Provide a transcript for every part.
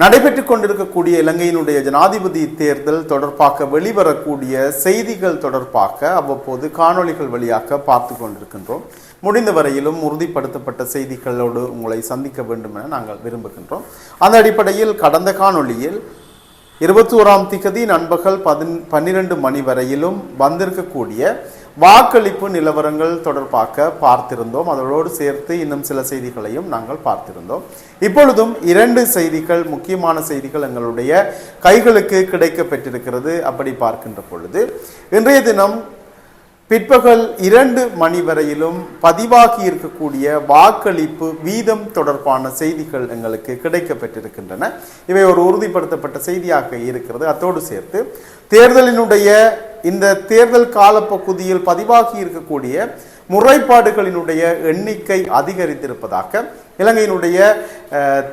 நடைபெற்றுக் கொண்டிருக்கக்கூடிய இலங்கையினுடைய ஜனாதிபதி தேர்தல் தொடர்பாக வெளிவரக்கூடிய செய்திகள் தொடர்பாக அவ்வப்போது காணொளிகள் வழியாக பார்த்து கொண்டிருக்கின்றோம். முடிந்த வரையிலும் உறுதிப்படுத்தப்பட்ட செய்திகளோடு உங்களை சந்திக்க வேண்டும் என நாங்கள் விரும்புகின்றோம். அந்த அடிப்படையில் கடந்த காணொளியில் இருபத்தி ஓராம் திகதி நண்பகல் பதின் பன்னிரண்டு மணி வரையிலும் வந்திருக்கக்கூடிய வாக்களிப்பு நிலவரங்கள் தொடர்பாக பார்த்திருந்தோம். அதோடு சேர்த்து இன்னும் சில செய்திகளையும் நாங்கள் பார்த்திருந்தோம். இப்பொழுதும் இரண்டு செய்திகள் முக்கியமான செய்திகள் எங்களுடைய கைகளுக்கு கிடைக்க பெற்றிருக்கிறது அப்படி பார்க்கின்ற பொழுது இன்றைய தினம் பிற்பகல் இரண்டு மணி வரையிலும் பதிவாகி இருக்கக்கூடிய வாக்களிப்பு வீதம் தொடர்பான செய்திகள் எங்களுக்கு கிடைக்க பெற்றிருக்கின்றன இவை ஒரு உறுதிப்படுத்தப்பட்ட செய்தியாக இருக்கிறது. அத்தோடு சேர்த்து தேர்தலினுடைய இந்த தேர்தல் காலப்பகுதியில் பதிவாகி இருக்கக்கூடிய முறைப்பாடுகளினுடைய எண்ணிக்கை அதிகரித்திருப்பதாக இலங்கையினுடைய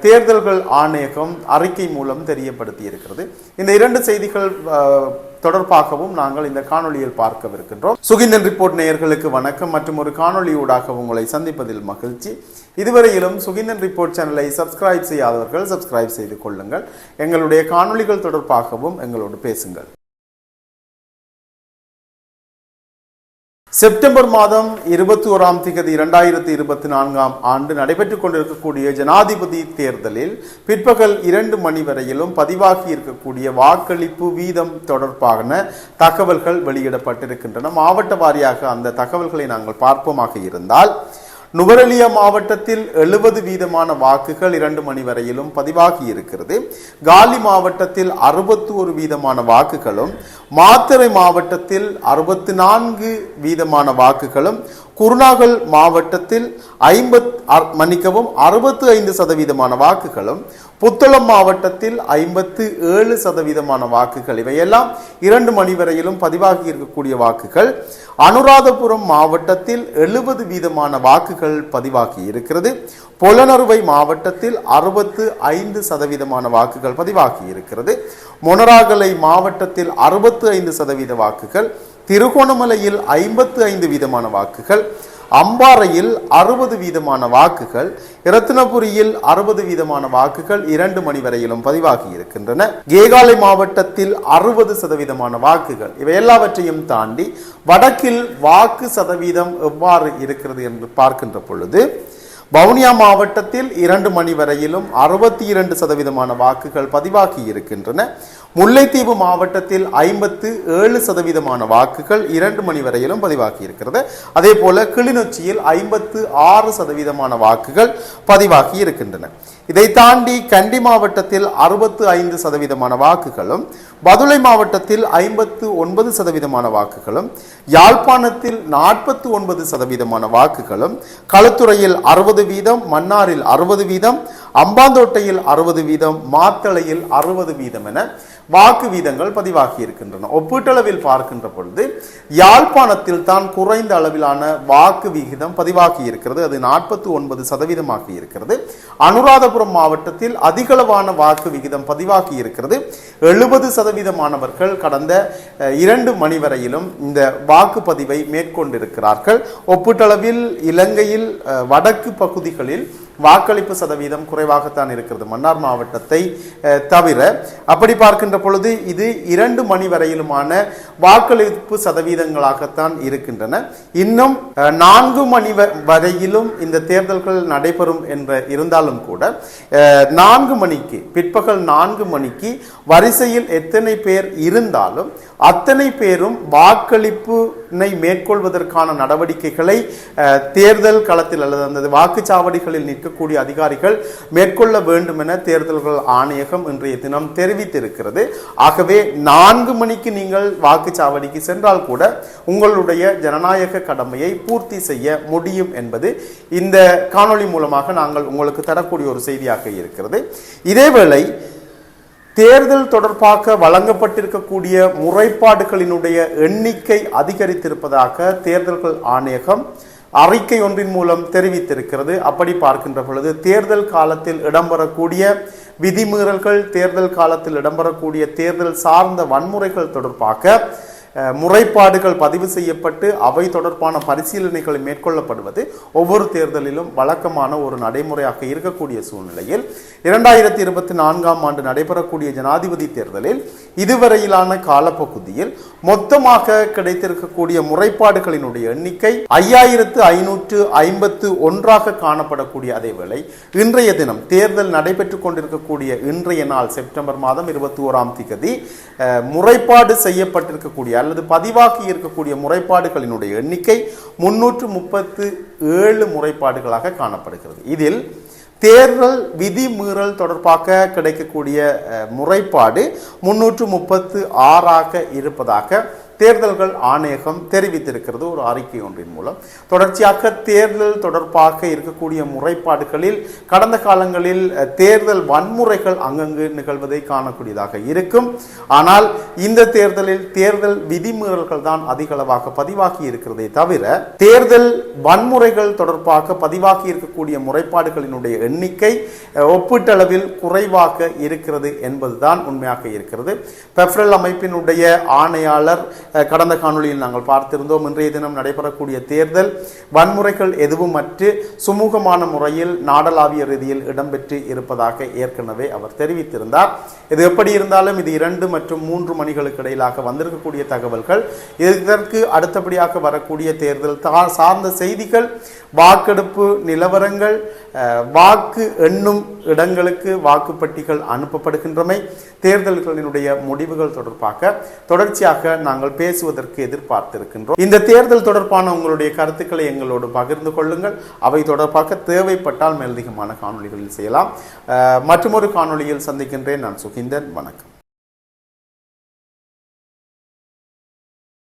தேர்தல்கள் ஆணையகம் அறிக்கை மூலம் தெரியப்படுத்தி இருக்கிறது இந்த இரண்டு செய்திகள் தொடர்பாகவும் நாங்கள் இந்த காணொளியில் பார்க்கவிருக்கின்றோம். சுகிந்தன் ரிப்போர்ட் நேயர்களுக்கு வணக்கம். மற்றும் ஒரு காணொளியூடாக உங்களை சந்திப்பதில் மகிழ்ச்சி. இதுவரையிலும் சுகிந்தன் ரிப்போர்ட் சேனலை சப்ஸ்கிரைப் செய்யாதவர்கள் சப்ஸ்கிரைப் செய்து கொள்ளுங்கள். எங்களுடைய காணொளிகள் தொடர்பாகவும் எங்களோடு பேசுங்கள். செப்டம்பர் மாதம் இருபத்தி ஓராம் திகதி இரண்டாயிரத்தி இருபத்தி நான்காம் ஆண்டு நடைபெற்றுக் கொண்டிருக்கக்கூடிய ஜனாதிபதி தேர்தலில் பிற்பகல் இரண்டு மணி வரையிலும் பதிவாகி இருக்கக்கூடிய வாக்களிப்பு வீதம் தொடர்பான தகவல்கள் வெளியிடப்பட்டிருக்கின்றன. மாவட்ட வாரியாக அந்த தகவல்களை நாங்கள் பார்ப்போமாக இருந்தால் நுவரெலியா மாவட்டத்தில் எழுபது வீதமான வாக்குகள் இரண்டு மணி வரையிலும் பதிவாகி இருக்கிறது. காலி மாவட்டத்தில் அறுபத்தி ஒரு வீதமான வாக்குகளும் மாத்தறை மாவட்டத்தில் அறுபத்தி நான்கு வீதமான வாக்குகளும் குருநாகல் மாவட்டத்தில் ஐம்பத் மன்னிக்கவும் அறுபத்து ஐந்து சதவீதமான வாக்குகளும் புத்தளம் மாவட்டத்தில் ஐம்பத்து ஏழு சதவீதமான வாக்குகள். இவையெல்லாம் இரண்டு மணி வரையிலும் பதிவாகி இருக்கக்கூடிய வாக்குகள். அனுராதபுரம் மாவட்டத்தில் எழுபது வீதமான வாக்குகள் பதிவாகி இருக்கிறது. பொலனறுவை மாவட்டத்தில் அறுபத்து ஐந்து சதவீதமான வாக்குகள் பதிவாகி இருக்கிறது. மொனராகலை மாவட்டத்தில் அறுபத்து ஐந்து சதவீத வாக்குகள். திருகோணமலையில் ஐம்பத்து ஐந்து வீதமான வாக்குகள் அம்பாறையில் அறுபது வீதமான வாக்குகள் இரத்தினபுரியில் அறுபது வீதமான வாக்குகள் இரண்டு மணி வரையிலும் பதிவாகி இருக்கின்றன. கேகாலை மாவட்டத்தில் அறுபது சதவீதமான வாக்குகள். இவை எல்லாவற்றையும் தாண்டி வடக்கில் வாக்கு சதவீதம் எவ்வாறு இருக்கிறது என்று பார்க்கின்ற பொழுது வவுனியா மாவட்டத்தில் இரண்டு மணி வரையிலும் அறுபத்தி இரண்டு சதவீதமான வாக்குகள் பதிவாகி இருக்கின்றன. முல்லைத்தீவு மாவட்டத்தில் ஐம்பத்து ஏழு சதவீதமான வாக்குகள் இரண்டு மணி வரையிலும் பதிவாகி இருக்கிறது அதே போல கிளிநொச்சியில் ஐம்பத்து ஆறு சதவீதமான வாக்குகள் பதிவாகி இருக்கின்றன. இதை தாண்டி கண்டி மாவட்டத்தில் அறுபத்து ஐந்து சதவீதமான வாக்குகளும் பதுளை மாவட்டத்தில் ஐம்பத்து ஒன்பது சதவீதமான வாக்குகளும் யாழ்ப்பாணத்தில் நாற்பத்து ஒன்பது சதவீதமான வாக்குகளும் களத்துறையில் அறுபது வீதம் மன்னாரில் அறுபது வீதம் அம்பாந்தோட்டையில் அறுபது வீதம் மாத்தளையில் அறுபது வீதம் என வாக்கு வீதங்கள் பதிவாகி இருக்கின்றன. ஒப்பீட்டளவில் பார்க்கின்ற பொழுது யாழ்ப்பாணத்தில் தான் குறைந்த அளவிலான வாக்கு விகிதம் பதிவாகி இருக்கிறது. அது நாற்பத்தி ஒன்பது சதவீதமாக இருக்கிறது. அனுராதபுரம் மாவட்டத்தில் அதிகளவான வாக்கு விகிதம் பதிவாகி இருக்கிறது. எழுபது சதவீதமானவர்கள் கடந்த இரண்டு மணி வரையிலும் இந்த வாக்குப்பதிவை மேற்கொண்டிருக்கிறார்கள். ஒப்பீட்டளவில் இலங்கையில் வடக்கு பகுதிகளில் வாக்களிப்பு சதவீதம் குறைவாகத்தான் இருக்கிறது. மன்னார் மாவட்டத்தை தவிர அப்படி பார்க்கின்ற பொழுது இது இரண்டு மணி வரையிலுமான வாக்களிப்பு சதவீதங்களாகத்தான் இருக்கின்றன. இன்னும் நான்கு மணி வ- வரையிலும் இந்த தேர்தல்கள் நடைபெறும் என்ற இருந்தாலும் கூட நான்கு மணிக்கு பிற்பகல் நான்கு மணிக்கு வரிசையில் எத்தனை பேர் இருந்தாலும் அத்தனை பேரும் வாக்களிப்பினை மேற்கொள்வதற்கான நடவடிக்கைகளை தேர்தல் களத்தில் அல்லது அந்த வாக்குச்சாவடிகளில் நிற்கக்கூடிய அதிகாரிகள் மேற்கொள்ள வேண்டும் என தேர்தல்கள் ஆணையகம் இன்றைய தினம் தெரிவித்திருக்கிறது. ஆகவே நான்கு மணிக்கு நீங்கள் வாக்குச்சாவடிக்கு சென்றால் கூட உங்களுடைய ஜனநாயக கடமையை பூர்த்தி செய்ய முடியும் என்பது இந்த காணொளி மூலமாக நாங்கள் உங்களுக்கு தரக்கூடிய ஒரு செய்தியாக இருக்கிறது. இதேவேளை தேர்தல் தொடர்பாக வழங்கப்பட்டிருக்கக்கூடிய முறைப்பாடுகளினுடைய எண்ணிக்கை அதிகரித்திருப்பதாக தேர்தல்கள் ஆணையகம் அறிக்கை ஒன்றின் மூலம் தெரிவித்திருக்கிறது. அப்படி பார்க்கின்ற பொழுது தேர்தல் காலத்தில் இடம்பெறக்கூடிய விதிமீறல்கள் தேர்தல் காலத்தில் இடம்பெறக்கூடிய தேர்தல் சார்ந்த வன்முறைகள் தொடர்பாக முறைப்பாடுகள் பதிவு செய்யப்பட்டு அவை தொடர்பான பரிசீலனைகள் மேற்கொள்ளப்படுவது ஒவ்வொரு தேர்தலிலும் வழக்கமான ஒரு நடைமுறையாக இருக்கக்கூடிய சூழ்நிலையில் இரண்டாயிரத்தி இருபத்தி நான்காம் ஆண்டு நடைபெறக்கூடிய ஜனாதிபதி தேர்தலில் இதுவரையிலான காலப்பகுதியில் மொத்தமாக கிடைத்திருக்கக்கூடிய முறைப்பாடுகளினுடைய எண்ணிக்கை ஐயாயிரத்து ஐநூற்று ஐம்பத்து ஒன்றாக காணப்படக்கூடிய அதேவேளை இன்றைய தினம் தேர்தல் நடைபெற்றுக் கொண்டிருக்கக்கூடிய இன்றைய நாள் செப்டம்பர் மாதம் இருபத்தி ஓராம் திகதி முறைப்பாடு செய்யப்பட்டிருக்கக்கூடிய அல்லது பதிவாகி இருக்கக்கூடிய முறைப்பாடுகளினுடைய எண்ணிக்கை முன்னூற்று முப்பத்து ஏழு முறைப்பாடுகளாக காணப்படுகிறது. இதில் தேர்தல் விதிமீறல் தொடர்பாக கிடைக்கக்கூடிய முறைப்பாடு முன்னூற்று முப்பத்து ஆறாக இருப்பதாக தேர்தல்கள் ஆணையகம் தெரிவித்திருக்கிறது ஒரு அறிக்கை ஒன்றின் மூலம். தொடர்ச்சியாக தேர்தல் தொடர்பாக இருக்கக்கூடிய முறைப்பாடுகளில் கடந்த காலங்களில் தேர்தல் வன்முறைகள் அங்கங்கு நிகழ்வதை காணக்கூடியதாக இருக்கும். ஆனால் இந்த தேர்தலில் தேர்தல் விதிமீறல்கள் தான் அதிகளவாக பதிவாகி இருக்கிறதே தவிர தேர்தல் வன்முறைகள் தொடர்பாக பதிவாகி இருக்கக்கூடிய முறைப்பாடுகளினுடைய எண்ணிக்கை ஒப்பீட்டளவில் குறைவாக இருக்கிறது என்பதுதான் உண்மையாக இருக்கிறது. பெப்ரல் அமைப்பினுடைய ஆணையாளர் கடந்த காணொளியில் நாங்கள் பார்த்திருந்தோம். இன்றைய தினம் நடைபெறக்கூடிய தேர்தல் வன்முறைகள் எதுவும் எதுவுமற்று சுமூகமான முறையில் நாடளாவிய ரீதியில் இடம்பெற்று இருப்பதாக ஏற்கனவே அவர் தெரிவித்திருந்தார். இது எப்படி இருந்தாலும் இது இரண்டு மற்றும் மூன்று மணிகளுக்கு இடையிலாக வந்திருக்கக்கூடிய தகவல்கள். இதற்கு அடுத்தபடியாக வரக்கூடிய தேர்தல் சார்ந்த செய்திகள் வாக்கெடுப்பு நிலவரங்கள் வாக்கு எண்ணும் இடங்களுக்கு வாக்குப்பட்டிகள் அனுப்பப்படுகின்றமை தேர்தல்களினுடைய முடிவுகள் தொடர்பாக தொடர்ச்சியாக நாங்கள் பேசுவதற்கு எதிர்பார்த்திருக்கின்றோம். இந்த தேர்தல் தொடர்பான உங்களுடைய கருத்துக்களை எங்களோடு பகிர்ந்து கொள்ளுங்கள். அவை தொடர்பாக தேவைப்பட்டால் மேலதிகமான காணொளிகளில் செய்யலாம். அஹ், மற்றுமொரு காணொளியில் சந்திக்கின்றேன் நான் சுகிந்தன். வணக்கம்.